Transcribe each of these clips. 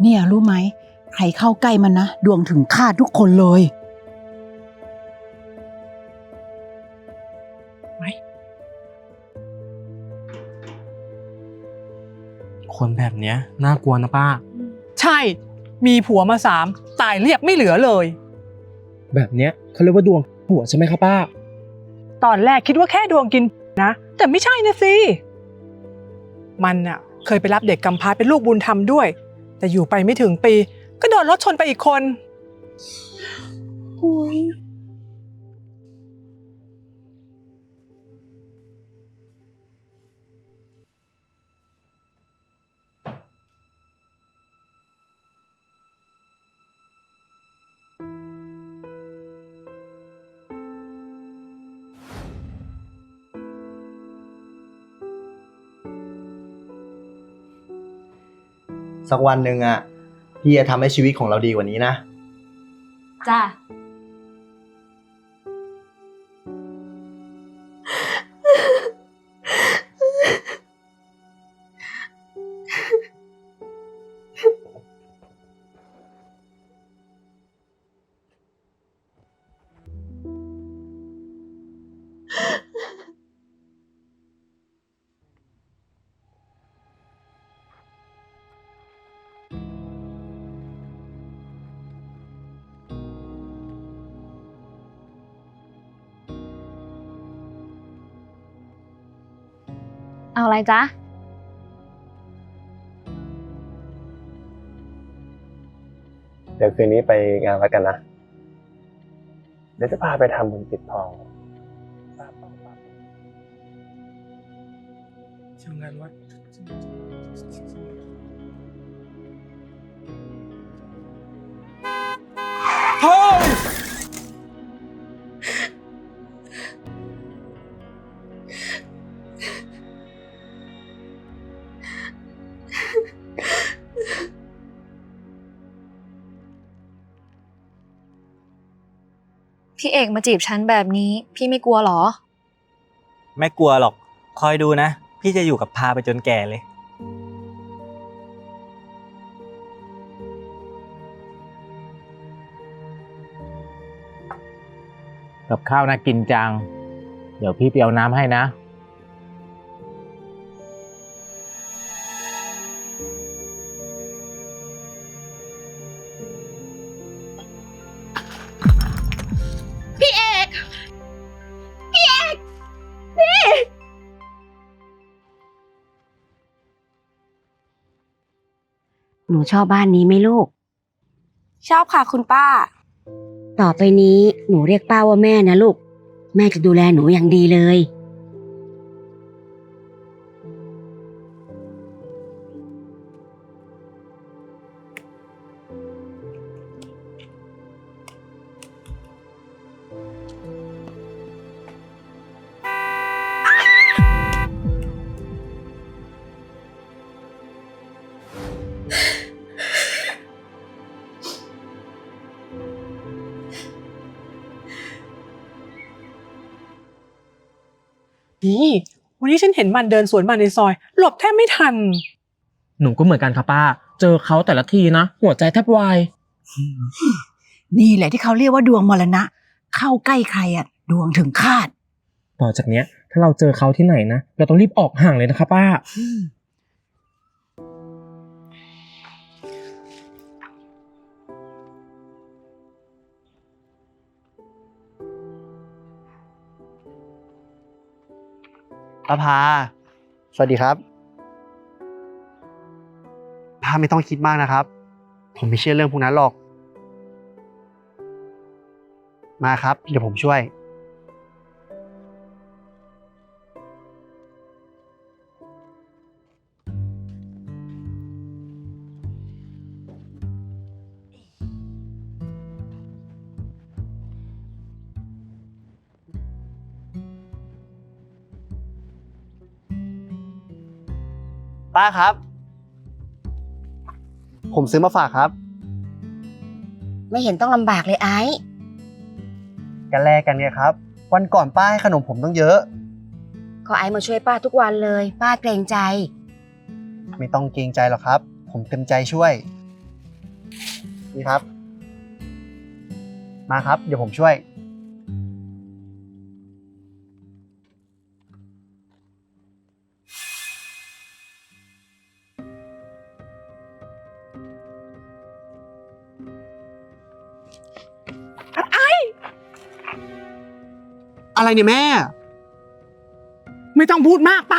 เนี่ยรู้ไหม ใครเข้าใกล้มันนะ ดวงถึงคาดทุกคนเลยคนแบบเนี้ยน่ากลัวนะป้า ใช่ มีผัวมาสามตายเรียบไม่เหลือเลย แบบเนี้ยเขาเรียกว่าดวงหัวใช่ไหมครับป้า ตอนแรกคิดว่าแค่ดวงกินนะ แต่ไม่ใช่นะสิ มันน่ะเคยไปรับเด็กกำพร้าเป็นลูกบุญธรรมด้วย แต่อยู่ไปไม่ถึงปี ก็โดนรถชนไปอีกคน สักวันหนึ่งอะพี่จะทำให้ชีวิตของเราดีกว่านี้นะ จ้า เอาอะไรจ๊ะ เดี๋ยวคืนนี้ไปงานวัดกันนะ เดี๋ยวจะพาไปทำบุญปิดทองทำงานวัด เอกมาจีบฉันแบบนี้ พี่ไม่กลัวเหรอ ไม่กลัวหรอก คอยดูนะ พี่จะอยู่กับพาไปจนแก่เลย กับข้าวน่ากินจัง เดี๋ยวพี่ไปเอาน้ำให้นะ หนูชอบบ้านนี้ไหมลูก ชอบค่ะคุณป้า ต่อไปนี้หนูเรียกป้าว่าแม่นะลูก แม่จะดูแลหนูอย่างดีเลย นี่วันนี้ฉันเห็นมันเดินสวนมาในซอย หลบแทบไม่ทัน หนูก็เหมือนกันครับป้า เจอเขาแต่ละทีนะ หัวใจแทบวาย นี่แหละที่เขาเรียกว่าดวงมรณะ เข้าใกล้ใครอะดวงถึงคาด ต่อจากเนี้ย ถ้าเราเจอเขาที่ไหนนะ เราต้องรีบออกห่างเลยนะครับป้า ป้าพาสวัสดีครับพาไม่ต้องคิดมากนะครับ ผมไม่เชื่อเรื่องพวกนั้นหรอก มาครับ เดี๋ยวผมช่วย ป้าครับ ผมซื้อมาฝากครับ ไม่เห็นต้องลำบากเลยไอ้กันแลกกันเนี่ยครับ วันก่อนป้าให้ขนมผมต้องเยอะก็ไอ้มาช่วยป้าทุกวันเลย ป้าเกรงใจ ไม่ต้องเกรงใจหรอกครับ ผมเต็มใจช่วย นี่ครับ มาครับ เดี๋ยวผมช่วย อะไรเนี่ยแม่ ไม่ต้องพูดมากไป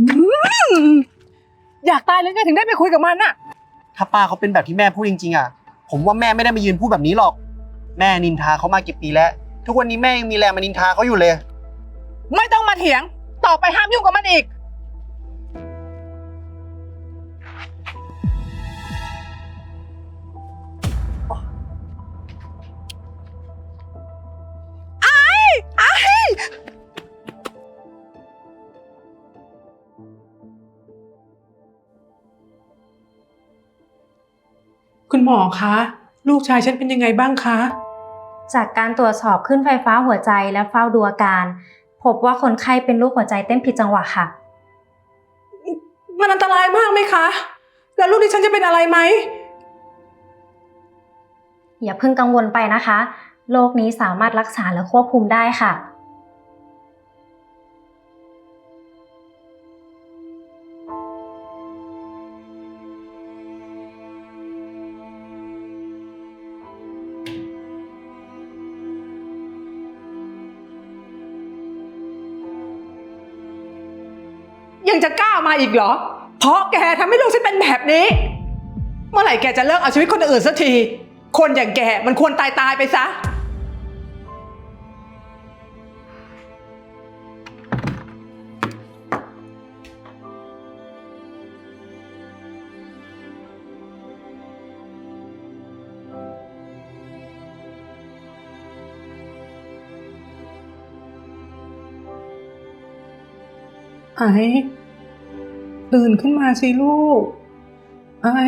อืมอยากตายเลยไงถึงได้ไปคุยกับมันน่ะถ้าป้าเขาเป็นแบบที่แม่พูดจริงๆอะ ผมว่าแม่ไม่ได้มายืนพูดแบบนี้หรอก แม่นินทาเขามากี่ปีแล้ว ทุกวันนี้แม่ยังมีแรงมานินทาเขาอยู่เลย ไม่ต้องมาเถียง ต่อไปห้ามยุ่งกับมันอีก หมอคะ ลูกชายฉันเป็นยังไงบ้างคะ จากการตรวจสอบขึ้นไฟฟ้าหัวใจและเฝ้าดูอาการ พบว่าคนไข้เป็นโรคหัวใจเต้นผิดจังหวะค่ะ มันอันตรายมากไหมคะ แล้วลูกดิฉันจะเป็นอะไรไหม อย่าเพิ่งกังวลไปนะคะ โรคนี้สามารถรักษาและควบคุมได้ค่ะ ยังจะกล้ามาอีกเหรอ เพราะแกทำให้ลูกฉันเป็นแบบนี้ เมื่อไหร่แกจะเลิกเอาชีวิตคนอื่นสักที คนอย่างแกมันควรตายตายๆไปซะ ไอ้ ตื่นขึ้นมาสิลูก ไอ้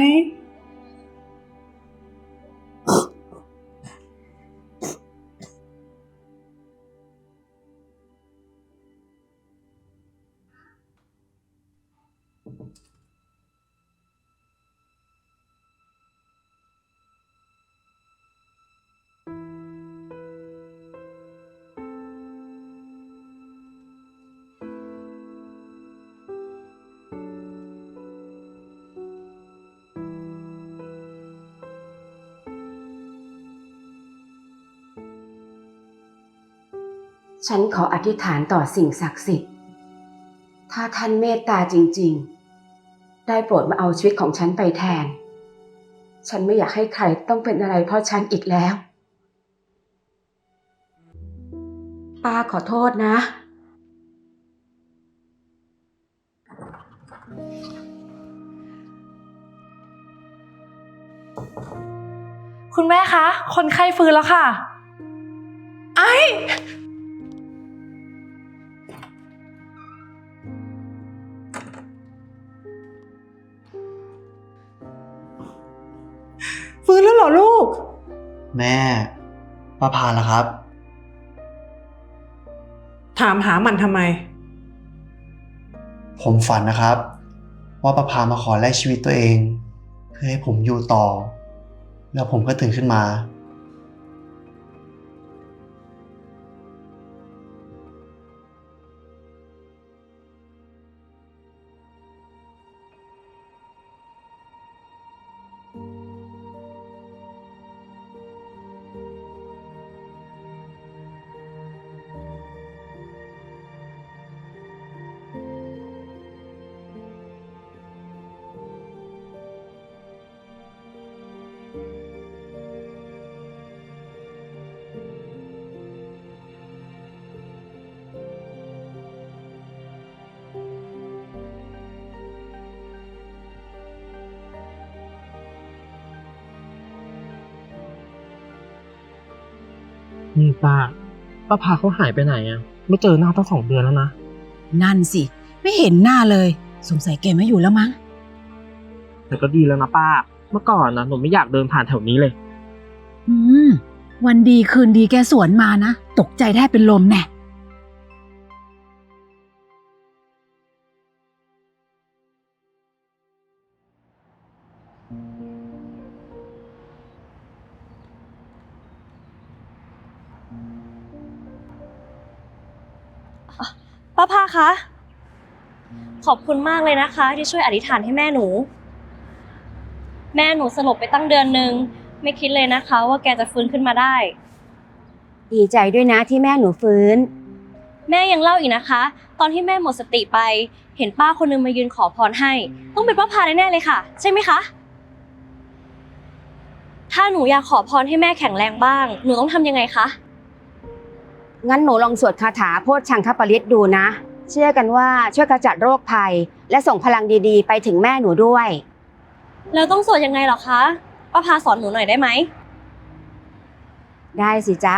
ฉันขออธิษฐานต่อสิ่งศักดิ์สิทธิ์ ถ้าท่านเมตตาจริง ๆ ได้โปรดมาเอาชีวิตของฉันไปแทน ฉันไม่อยากให้ใครต้องเป็นอะไรเพราะฉันอีกแล้ว ป้าขอโทษนะ คุณแม่คะ คนไข้ฟื้นแล้วค่ะ ไอ้ แม่ป้าพาแล้วครับ ถามหามันทำไม ผมฝันนะครับ ว่าประพามาขอแลกชีวิตตัวเอง เพื่อให้ผมอยู่ต่อ แล้วผมก็ตื่นขึ้นมา นี่ป้าป้าพาเขาหายไปไหนอะไม่เจอหน้าตั้งสองเดือนแล้วนะ นั่นสิ ไม่เห็นหน้าเลย สงสัยแกไม่อยู่แล้วมั้ง แต่ก็ดีแล้วนะป้า เมื่อก่อนนะหนูไม่อยากเดินผ่านแถวนี้เลย อืม วันดีคืนดีแกสวนมานะ ตกใจแทบเป็นลมแน่ ป้าพาคะ ขอบคุณมากเลยนะคะ ที่ช่วยอธิษฐานให้แม่หนู แม่หนูสลบไปตั้งเดือนหนึ่งไม่คิดเลยนะคะ ว่าแกจะฟื้นขึ้นมาได้ ดีใจด้วยนะที่แม่หนูฟื้น แม่ยังเล่าอีกนะคะ ตอนที่แม่หมดสติไป เห็นป้าคนนึงมายืนขอพรให้ ต้องเป็นป้าพาแน่ๆเลยค่ะ ใช่ไหมคะ ถ้าหนูอยากขอพรให้แม่แข็งแรงบ้าง หนูต้องทำยังไงคะ งั้นหนูลองสวดคาถาโพชฌังคปริตดูนะ เชื่อกันว่าช่วยกระจัดโรคภัย และส่งพลังดีๆ ไปถึงแม่หนูด้วย แล้วต้องสวดยังไงเหรอคะป้าพาสอนหนูหน่อยได้ไหม ได้สิจ๊ะ